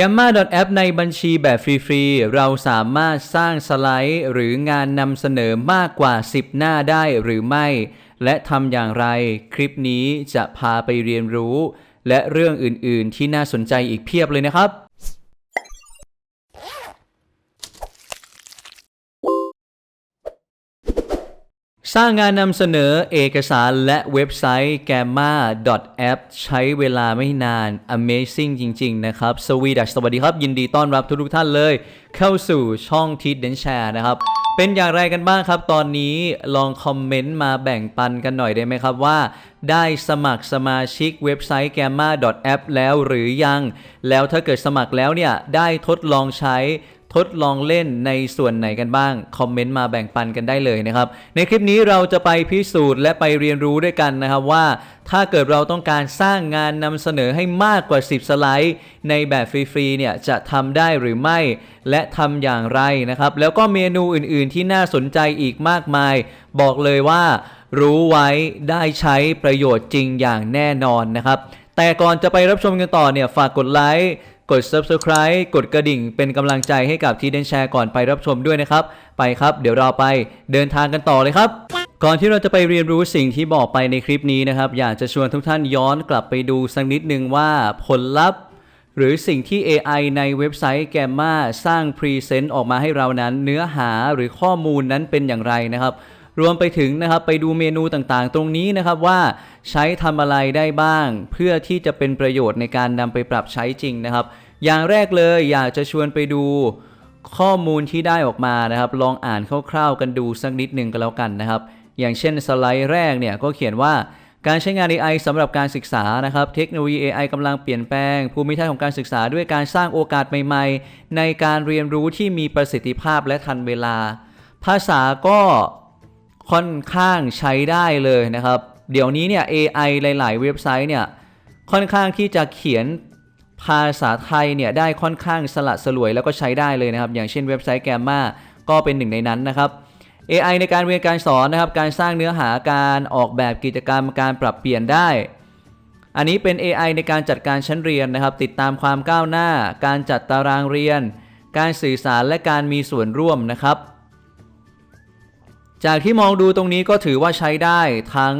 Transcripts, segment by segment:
Gamma App ในบัญชีแบบฟรีๆ เราสามารถสร้างสไลด์ หรืองานนำเสนอมากกว่า 10 หน้าได้หรือไม่ และทำอย่างไร คลิปนี้จะพาไปเรียนรู้ และเรื่องอื่นๆที่น่าสนใจอีกเพียบเลยนะครับ สร้างงานนำเสนอเอกสารและเว็บไซต์ gamma.app ใช้เวลาไม่นาน Amazing จริง ๆ นะครับ สวีดัสสวัสดีครับ ยินดีต้อนรับทุกๆท่านเลย เข้าสู่ช่องทิดเดนแชร์นะครับ เป็นอย่างไรกันบ้างครับ ตอนนี้ลองคอมเมนต์มาแบ่งปันกันหน่อยได้ไหมครับว่า ได้สมัครสมาชิกเว็บไซต์ gamma.app แล้วหรือยัง แล้วถ้าเกิดสมัครแล้วเนี่ย ได้ทดลองใช้ ทดลองเล่นในส่วนไหนกันบ้าง คอมเมนต์มาแบ่งปันกันได้เลยนะครับ ในคลิปนี้เราจะไปพิสูจน์และไปเรียนรู้ด้วยกันนะครับว่า ถ้าเกิดเราต้องการสร้างงานนำเสนอให้มากกว่า 10 สไลด์ ในแบบฟรีๆเนี่ยจะทำได้หรือไม่ และทำอย่างไรนะครับ แล้วก็เมนูอื่นๆ ที่น่าสนใจอีกมากมาย บอกเลยว่า รู้ไว้ได้ใช้ประโยชน์จริงอย่างแน่นอนนะครับแต่ก่อนจะไปรับชมกันต่อเนี่ยฝากกดไลค์ กด Subscribe กดกระดิ่งเป็นกำลังใจให้กับทีเดนแชร์ก่อนไปรับชมด้วยนะครับ ไปครับ เดี๋ยวเราไปเดินทางกันต่อเลยครับ ก่อนที่เราจะไปเรียนรู้สิ่งที่บอกไปในคลิปนี้นะครับ อยากจะชวนทุกท่านย้อนกลับไปดูสักนิดนึงว่าผลลัพธ์ หรือสิ่งที่ AI ในเว็บไซต์ Gamma สร้างพรีเซนต์ออกมาให้เรานั้น เนื้อหาหรือข้อมูลนั้นเป็นอย่างไรนะครับ รวมไปถึงนะครับไปดูเมนูต่างๆ ตรงนี้นะครับว่าใช้ทำอะไรได้บ้าง เพื่อที่จะเป็นประโยชน์ในการนำไปปรับใช้จริงนะครับ อย่างแรกเลยอยากจะชวนไปดูข้อมูลที่ได้ออกมานะครับ ลองอ่านคร่าวๆกันดูสักนิดหนึ่งก็แล้วกันนะครับ อย่างเช่นสไลด์แรกเนี่ยก็เขียนว่าการใช้งาน AI สำหรับการศึกษานะครับ เทคโนโลยี AI กำลังเปลี่ยนแปลง ภูมิทัศน์ของการศึกษาด้วยการสร้างโอกาสใหม่ ๆ ในการเรียนรู้ที่มีประสิทธิภาพและทันเวลา ภาษาก็ ค่อนข้างใช้ได้เลยนะครับ เดี๋ยวนี้เนี่ย AI หลาย ๆ เว็บไซต์เนี่ยค่อนข้างที่จะเขียนภาษาไทยเนี่ยได้ค่อนข้างสละสลวยแล้วก็ใช้ได้เลยนะครับ อย่างเช่นเว็บไซต์แกมมาก็เป็นหนึ่งในนั้นนะครับ AI ในการเรียนการสอนนะครับ การสร้างเนื้อหาการออกแบบกิจกรรมการปรับเปลี่ยนได้ อันนี้เป็น AI ในการจัดการชั้นเรียนนะครับ ติดตามความก้าวหน้า การจัดตารางเรียน การสื่อสารและการมีส่วนร่วมนะครับ จากที่มองดูตรงนี้ก็ถือว่าใช้ได้ทั้ง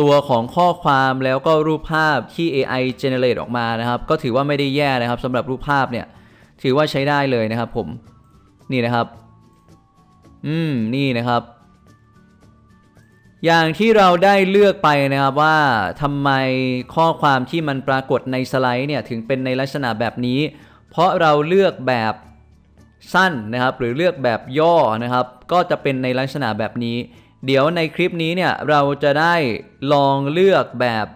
ตัวของข้อความแล้วก็รูปภาพที่ AI generate ออกมานะครับ ก็ถือว่าไม่ได้แย่นะครับสำหรับรูปภาพเนี่ยถือว่าใช้ได้เลยนะครับผมนี่นะครับ อืมนี่นะครับ อย่างที่เราได้เลือกไปนะครับว่าทำไมข้อความที่มันปรากฏในสไลด์เนี่ยถึงเป็นในลักษณะแบบนี้ เพราะเราเลือกแบบ สั้นนะครับ หรือเลือกแบบย่อนะครับ ก็จะเป็นในลักษณะแบบนี้ เดี๋ยวในคลิปนี้เนี่ยเราจะได้ลองเลือกแบบ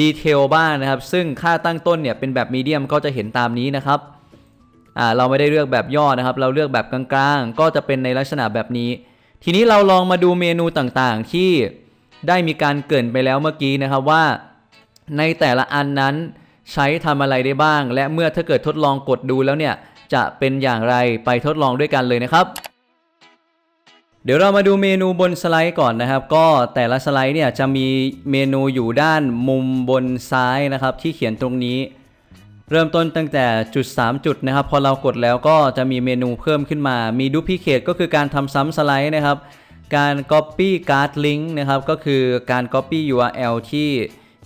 ดีเทลบ้างนะครับ ซึ่งค่าตั้งต้นเนี่ยเป็นแบบมีเดียมก็จะเห็นตามนี้นะครับอ่าเราไม่ได้เลือกแบบย่อนะครับ เราเลือกแบบกลางๆ ก็จะเป็นในลักษณะแบบนี้ ทีนี้เราลองมาดูเมนูต่างๆ ที่ได้มีการเกินไปแล้วเมื่อกี้นะครับว่า ในแต่ละอันนั้นใช้ทำอะไรได้บ้าง และเมื่อถ้าเกิดทดลองกดดูแล้วเนี่ย จะเป็นอย่างไรไปทดลองด้วยกันเลยนะครับ เดี๋ยวเรามาดูเมนูบนสไลด์ก่อนนะครับ ก็แต่ละสไลด์เนี่ยจะมีเมนูอยู่ด้านมุมบนซ้ายนะครับ ที่เขียนตรงนี้ เริ่มต้นตั้งแต่จุด 3 จุดนะครับ พอเรากดแล้วก็จะมีเมนูเพิ่มขึ้นมา มี duplicate ก็คือการทำซ้ำสไลด์นะครับ การ copy card link นะครับ ก็คือการ copy URL ที่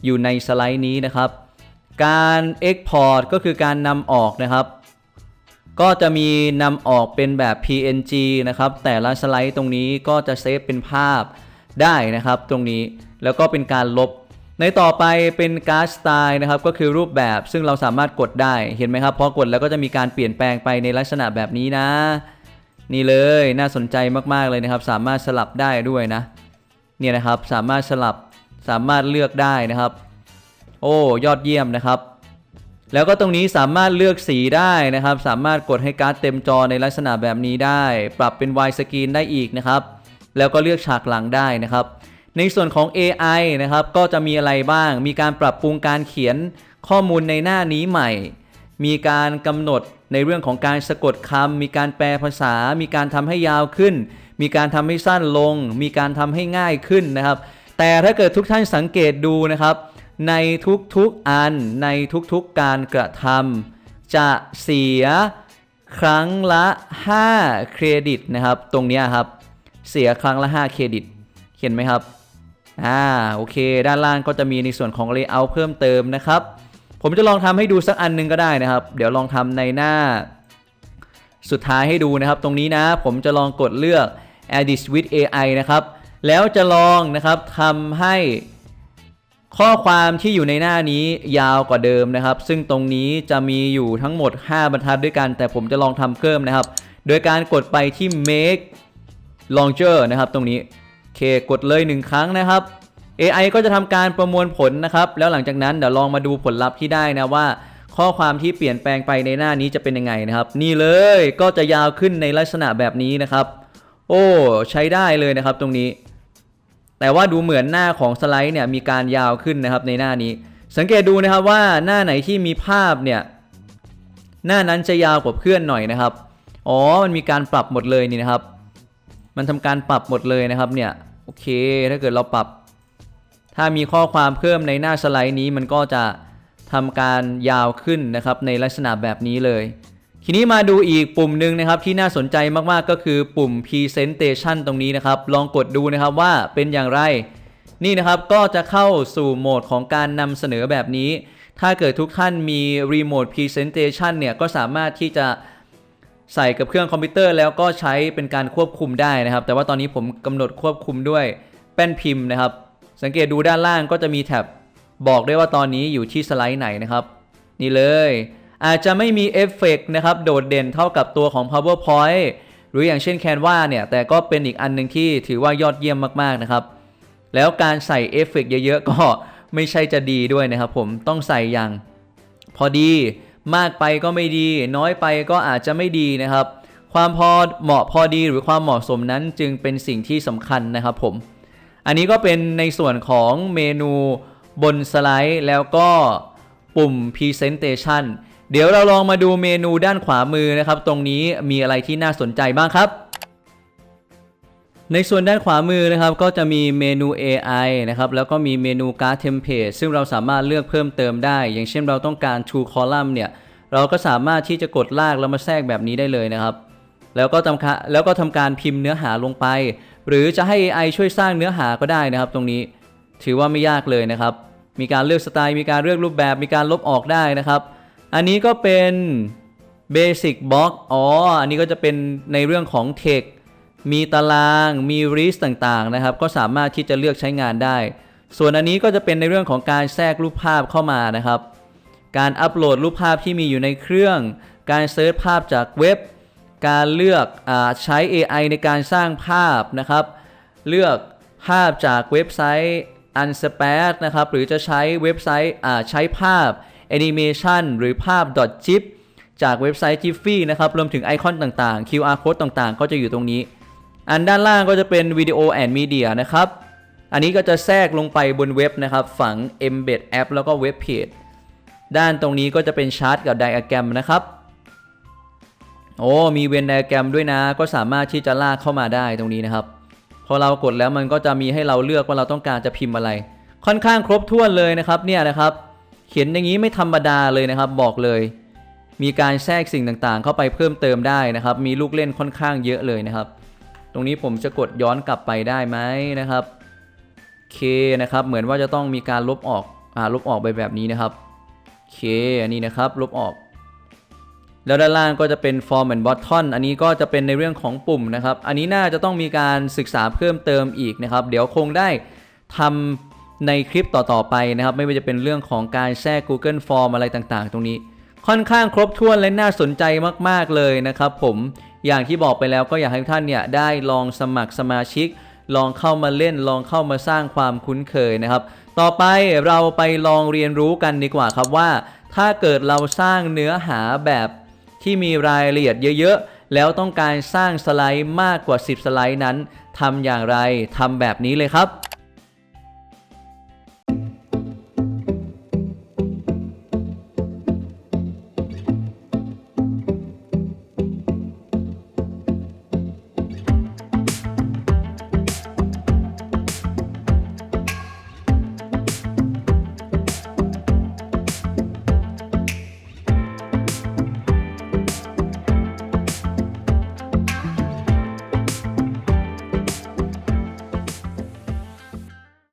อยู่ในสไลด์นี้นะครับ การ export ก็คือการนำออกนะครับ ก็จะมีนำออกเป็นแบบ PNG นะครับ แต่ละสไลด์ตรงนี้ก็จะเซฟเป็นภาพได้นะครับตรงนี้ แล้วก็เป็นการลบ ในต่อไปเป็นการ์ดสไตล์นะครับ ก็คือรูปแบบซึ่งเราสามารถกดได้ เห็นไหมครับ พอกดแล้วก็จะมีการเปลี่ยนแปลงไปในลักษณะแบบนี้นะ นี่เลยน่าสนใจมากๆเลยนะครับ สามารถสลับได้ด้วยนะ เนี่ยนะครับ สามารถสลับ สามารถเลือกได้นะครับ โอ้ ยอดเยี่ยมนะครับ แล้วก็ตรงนี้สามารถเลือกสีได้นะครับ สามารถกดให้การ์ดเต็มจอในลักษณะแบบนี้ได้ ปรับเป็น wide screen ได้อีกนะครับ แล้วก็เลือกฉากหลังได้นะครับ ในส่วนของ AI นะครับ ก็จะมีอะไรบ้าง มีการปรับปรุงการเขียนข้อมูลในหน้านี้ใหม่ มีการกำหนดในเรื่องของการสะกดคำ มีการแปลภาษา มีการทำให้ยาวขึ้น มีการทำให้สั้นลง มีการทำให้ง่ายขึ้นนะครับ แต่ถ้าเกิดทุกท่านสังเกตดูนะครับ ในทุกๆอันในทุกๆการกระทำจะเสียครั้งละ 5 เครดิตนะครับ ตรงนี้ครับ เสียครั้งละ 5 เครดิต เห็นไหมครับอ่าโอเค ด้านล่างก็จะมีในส่วนของ layout เพิ่มเติมนะครับ ผมจะลองทำให้ดูสักอันหนึงก็ได้นะครับ เดี๋ยวลองทำในหน้า สุดท้ายให้ดูนะครับ ตรงนี้นะ ผมจะลองกดเลือก Edit with AI นะครับ แล้วจะลองนะครับทำให้ ข้อความที่อยู่ในหน้านี้ยาวกว่าเดิมนะครับ ซึ่งตรงนี้จะมีอยู่ทั้งหมด 5 บรรทัดด้วยกัน แต่ผมจะลองทำเพิ่มนะครับ โดยการกดไปที่ make longer นะครับตรงนี้โอเคกดเลย 1 ครั้งนะครับ AI ก็จะทำการประมวลผลนะครับ แล้วหลังจากนั้นเดี๋ยวลองมาดูผลลัพธ์ที่ได้นะว่า ข้อความที่เปลี่ยนแปลงไปในหน้านี้จะเป็นยังไงนะครับ นี่เลยก็จะยาวขึ้นในลักษณะแบบนี้นะครับ โอ้ใช้ได้เลยนะครับตรงนี้ แต่ว่าดูเหมือนหน้าของสไลด์เนี่ยมีการยาวขึ้นนะครับในหน้านี้ สังเกตดูนะครับว่าหน้าไหนที่มีภาพเนี่ยหน้านั้นจะยาวกว่าเพื่อนหน่อยนะครับ อ๋อ มันมีการปรับหมดเลยนี่นะครับ มันทำการปรับหมดเลยนะครับเนี่ย โอเค ถ้าเกิดเราปรับ ถ้ามีข้อความเพิ่มในหน้าสไลด์นี้มันก็จะทำการยาวขึ้นนะครับในลักษณะแบบนี้เลย ทีนี้มาดูอีกปุ่มหนึ่งนะครับที่น่าสนใจมากๆก็คือปุ่ม Presentation ตรงนี้นะครับ ลองกดดูนะครับว่าเป็นอย่างไร นี่นะครับก็จะเข้าสู่โหมดของการนำเสนอแบบนี้ ถ้าเกิดทุกท่านมี Remote Presentation เนี่ยก็สามารถที่จะใส่กับเครื่องคอมพิวเตอร์แล้วก็ใช้เป็นการควบคุมได้นะครับ แต่ว่าตอนนี้ผมกำหนดควบคุมด้วยแป้นพิมพ์นะครับ สังเกตดูด้านล่างก็จะมีแท็บบอกได้ว่าตอนนี้อยู่ที่สไลด์ไหนนะครับ นี่เลย อาจจะไม่มีเอฟเฟกต์นะครับโดดเด่นเท่ากับตัวของ PowerPoint หรืออย่างเช่น Canva เนี่ย แต่ก็เป็นอีกอันหนึ่งที่ถือว่ายอดเยี่ยมมาก ๆ นะครับ แล้วการใส่เอฟเฟกต์เยอะ ๆ ก็ไม่ใช่จะดีด้วยนะครับผมต้องใส่อย่าง พอดีมากไปก็ไม่ดี น้อยไปก็อาจจะไม่ดีนะครับ ความพอเหมาะพอดีหรือความเหมาะสมนั้นจึงเป็นสิ่งที่สำคัญนะครับผม อันนี้ก็เป็นในส่วนของเมนูบนสไลด์แล้วก็ปุ่ม Presentation เดี๋ยวเราลองมาดูเมนูด้านขวามือนะครับ ตรงนี้มีอะไรที่น่าสนใจบ้างครับ ในส่วนด้านขวามือนะครับ ก็จะมีเมนู AI นะครับแล้วก็มีเมนูการ์ดเทมเพลตซึ่งเราสามารถเลือกเพิ่มเติมได้ อย่างเช่นเราต้องการ True Column เนี่ยเราก็สามารถที่จะกดลากแล้วมาแทรกแบบนี้ได้เลยนะครับ แล้วก็ทำแล้วก็ทำการพิมพ์เนื้อหาลงไป หรือจะให้ AI ช่วยสร้างเนื้อหาก็ได้นะครับ ตรงนี้ถือว่าไม่ยากเลยนะครับ มีการเลือกสไตล์ มีการเลือกรูปแบบ มีการลบออกได้นะครับ อันนี้ก็เป็น Basic Box อ๋อ อันนี้ก็จะเป็นในเรื่องของ Text มีตาราง มี list ต่างๆนะครับ ก็สามารถที่จะเลือกใช้งานได้ ส่วนอันนี้ก็จะเป็นในเรื่องของการแทรกรูปภาพเข้ามานะครับ การอัปโหลดรูปภาพที่มีอยู่ในเครื่อง การเซิร์ชภาพจากเว็บ การเลือกอใช้ AI ในการสร้างภาพนะครับ เลือกภาพจากเว็บไซต์ Unsplash นะครับ หรือจะใช้เว็บไซต์ใช้ภาพ Animation หรือภาพ .gif จากเว็บไซต์ Jiffy นะครับรวมถึงไอคอนต่างๆ QR code ต่างๆ ก็จะอยู่ตรงนี้ อันด้านล่างก็จะเป็นวิดีโอแอนด์มีเดียนะครับ อันนี้ก็จะแทรกลงไปบนเว็บนะครับ ฝัง embed app แล้วก็เว็บเพจด้านตรงนี้ก็จะเป็นชาร์ตกับไดอะแกรมนะครับ โอ้มีเวนไดอะแกรมด้วยนะ ก็สามารถที่จะลากเข้ามาได้ตรงนี้นะครับ พอเรากดแล้วมันก็จะมีให้เราเลือกว่าเราต้องการจะพิมพ์อะไร ค่อนข้างครบถ้วนเลยนะครับเนี่ยนะครับ เขียนอย่างนี้ไม่ธรรมดาเลยนะครับบอกเลย มีการแทรกสิ่งต่างๆ เข้าไปเพิ่มเติมได้นะครับ มีลูกเล่นค่อนข้างเยอะเลยนะครับ ตรงนี้ผมจะกดย้อนกลับไปได้ไหมนะครับเคนะครับเหมือนว่าจะต้องมีการลบออกอ่าลบออกไปแบบนี้นะครับเคอันนี้นะครับลบออก แล้วด้านล่างก็จะเป็น form and button อันนี้ก็จะเป็นในเรื่องของปุ่มนะครับ อันนี้น่าจะต้องมีการศึกษาเพิ่มเติมอีกนะครับ เดี๋ยวคงได้ทำ ในคลิปต่อๆไปนะครับ ไม่ว่าจะเป็นเรื่องของการแทรก Google Form อะไรต่างๆ ตรงนี้ ค่อนข้างครบถ้วนและน่าสนใจมากๆเลยนะครับผมอย่างที่บอกไปแล้วก็อยากให้ทุกท่านเนี่ยได้ลองสมัครสมาชิก ลองเข้ามาเล่นลองเข้ามาสร้างความคุ้นเคยนะครับ ต่อไปเราไปลองเรียนรู้กันดีกว่าครับว่า ถ้าเกิดเราสร้างเนื้อหาแบบที่มีรายละเอียดเยอะๆ แล้วต้องการสร้างสไลด์มากกว่า 10 สไลด์นั้นทำอย่างไรทำแบบนี้เลยครับ